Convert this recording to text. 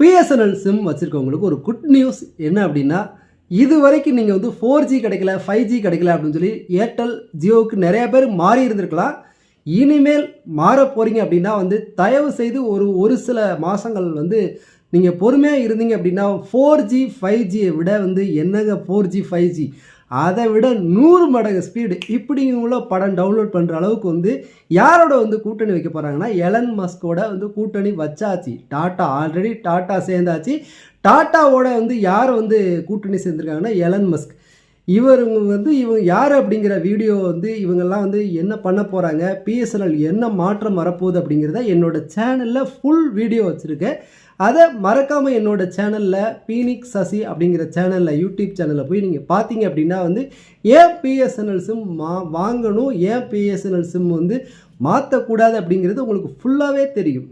BSNL sim வச்சுருக்கவங்களுக்கு ஒரு good news என்ன அப்படின்னா இது வரைக்கும் நீங்கள் வந்து ஃபோர் ஜி கிடைக்கல ஃபைவ் ஜி கிடைக்கல அப்படின்னு சொல்லி ஏர்டெல் ஜியோவுக்கு நிறைய பேர் மாறி இருந்திருக்கலாம். இனிமேல் மாற போகிறீங்க அப்படின்னா வந்து தயவு செய்து ஒரு ஒரு சில மாதங்கள் வந்து நீங்கள் பொறுமையாக இருந்தீங்க அப்படின்னா ஃபோர் ஜி ஃபைவ் ஜியை விட வந்து என்னங்க ஃபோர் ஜி ஃபைவ் ஜி அதை விட நூறு மடங்கு ஸ்பீடு இப்படி உள்ள படம் டவுன்லோட் பண்ணுற அளவுக்கு வந்து யாரோட வந்து கூட்டணி வைக்க போகிறாங்கன்னா எலன் மஸ்கோட வந்து கூட்டணி வச்சாச்சு. டாட்டா ஆல்ரெடி டாட்டா சேர்ந்தாச்சு. டாட்டாவோட வந்து யார் வந்து கூட்டணி சேர்ந்துருக்காங்கன்னா எலன் மஸ்க் இவருங்க வந்து இவங்க யார் அப்படிங்கிற வீடியோ வந்து இவங்கெல்லாம் வந்து என்ன பண்ண போகிறாங்க பிஎஸ்என்எல் என்ன மாற்றம் வரப்போகுது அப்படிங்கிறத என்னோடய சேனலில் ஃபுல் வீடியோ வச்சுருக்கேன். அதை மறக்காமல் என்னோடய சேனலில் பீனிக் சசி அப்படிங்கிற சேனலில் யூடியூப் சேனலில் போய் நீங்கள் பார்த்தீங்க அப்படின்னா வந்து ஏன் பிஎஸ்என்எல் சிம் மா வாங்கணும்? ஏன் பிஎஸ்என்எல் சிம் வந்து மாற்றக்கூடாது அப்படிங்கிறது உங்களுக்கு ஃபுல்லாகவே தெரியும்.